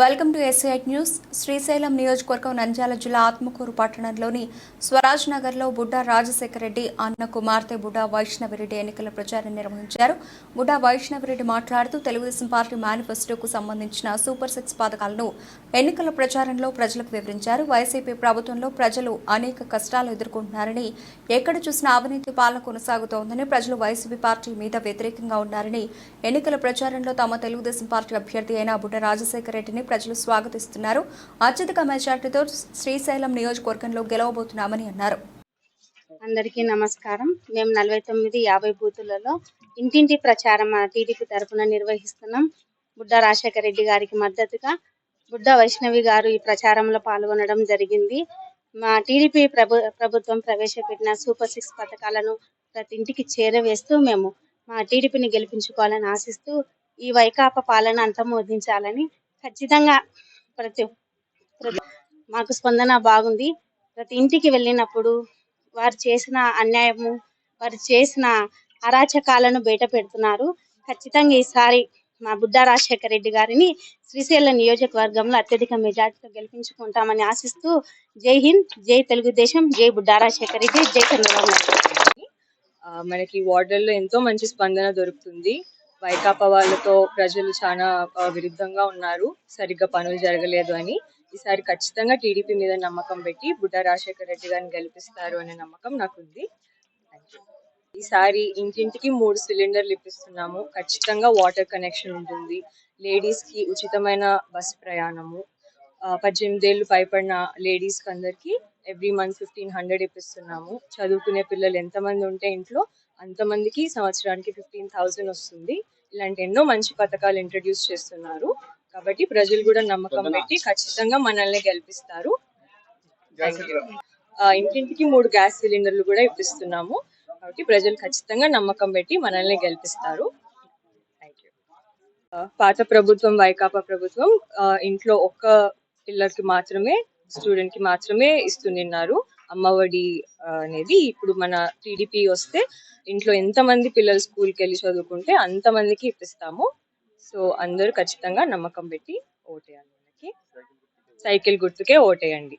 Welcome to ఎస్ఐట్ news. Srisailam నియోజకవర్గం నంద్యాల జిల్లా ఆత్మకూరు పట్టణంలోని స్వరాజ్ నగర్లో బుడ్డా రాజశేఖర రెడ్డి అన్న కుమార్తె బుడ్డా వైష్ణవిరెడ్డి ఎన్నికల ప్రచారం నిర్వహించారు. బుడ్డా వైష్ణవిరెడ్డి మాట్లాడుతూ తెలుగుదేశం పార్టీ మేనిఫెస్టోకు సంబంధించిన సూపర్ సిక్స్ పథకాలను ఎన్నికల ప్రచారంలో ప్రజలకు వివరించారు. వైసీపీ ప్రభుత్వంలో ప్రజలు అనేక కష్టాలు ఎదుర్కొంటున్నారని ఎక్కడ చూసినా అవినీతి పాలన కొనసాగుతోందని ప్రజలు వైసీపీ పార్టీ మీద వ్యతిరేకంగా ఉన్నారని ఎన్నికల ప్రచారంలో తమ తెలుగుదేశం పార్టీ అభ్యర్థి అయిన బుడ్డ రాజశేఖర రెడ్డిని ప్రజలు స్వాగతిస్తున్నారు. అత్యధిక మెజార్టీతో శ్రీశైలం నియోజకవర్గంలో గెలవబోతున్నామని అన్నారు. అందరికీ నమస్కారం. మేము నలభై తొమ్మిది యాభై బూతులలో ఇంటింటి ప్రచారం మా టీడీపీ తరఫున నిర్వహిస్తున్నాం. బుడ్డ రాజశేఖర రెడ్డి గారికి మద్దతుగా బుడ్డ వైష్ణవి గారు ఈ ప్రచారంలో పాల్గొనడం జరిగింది. మా టీడీపీ ప్రభు ప్రభుత్వం ప్రవేశపెట్టిన సూపర్ సిక్స్ పథకాలను ప్రతి ఇంటికి చేరవేస్తూ మేము మా టీడీపీని గెలిపించుకోవాలని ఆశిస్తూ ఈ వైకాపా పాలన అంతమోదించాలని ఖచ్చితంగా ప్రతి మాకు స్పందన బాగుంది. ప్రతి ఇంటికి వెళ్ళినప్పుడు వారు చేసిన అన్యాయము వారు చేసిన అరాచకాలను బయట పెడుతున్నారు. ఖచ్చితంగా ఈసారి మా బుడ్డ రాజశేఖర రెడ్డి గారిని శ్రీశైల నియోజకవర్గంలో అత్యధిక మెజార్టీతో గెలిపించుకుంటామని ఆశిస్తూ జై హింద్ జై తెలుగుదేశం జై బుడ్డ రాజశేఖర రెడ్డి జై చంద్రబాబు నాయుడు మనకి వార్డుల్లో ఎంతో మంచి స్పందన దొరుకుతుంది. వైకాపా వాళ్ళతో ప్రజలు చాలా విరుద్ధంగా ఉన్నారు. సరిగ్గా పనులు జరగలేదు అని. ఈసారి ఖచ్చితంగా టీడీపీ మీద నమ్మకం పెట్టి బుడ్డ రాజశేఖర రెడ్డి గారిని గెలిపిస్తారు అనే నమ్మకం నాకుంది. ఈసారి ఇంటింటికి మూడు సిలిండర్లు ఇప్పిస్తున్నాము. ఖచ్చితంగా వాటర్ కనెక్షన్ ఉంటుంది. లేడీస్కి ఉచితమైన బస్ ప్రయాణము. పద్దెనిమిది ఏళ్ళు పైపడిన లేడీస్కి అందరికి ఎవ్రీ మంత్ ఫిఫ్టీన్ హండ్రెడ్ ఇప్పిస్తున్నాము. చదువుకునే పిల్లలు ఎంతమంది ఉంటే ఇంట్లో అంతమందికి సంవత్సరానికి ఫిఫ్టీన్ థౌసండ్ వస్తుంది. ఇలాంటి ఎన్నో మంచి పథకాలు ఇంట్రడ్యూస్ చేస్తున్నారు. కాబట్టి ప్రజలు కూడా నమ్మకం పెట్టి ఖచ్చితంగా మనల్ని గెలిపిస్తారు. ఇంటింటికి మూడు గ్యాస్ సిలిండర్లు కూడా ఇప్పిస్తున్నాము. కాబట్టి ప్రజలు ఖచ్చితంగా నమ్మకం పెట్టి మనల్ని గెలిపిస్తారు. పాత ప్రభుత్వం వైకాపా ప్రభుత్వం ఇంట్లో ఒక్క పిల్లర్కి మాత్రమే స్టూడెంట్కి మాత్రమే ఇస్తున్నారు అమ్మఒడి ఒడి అనేది ఇప్పుడు మన టీడీపీ వస్తే ఇంట్లో ఎంతమంది పిల్లలు స్కూల్కి వెళ్ళి చదువుకుంటే అంతమందికి ఇప్పిస్తాము. సో అందరూ ఖచ్చితంగా నమ్మకం పెట్టి ఓటేయాలి మనకి. సైకిల్ గుర్తుకే ఓటేయండి.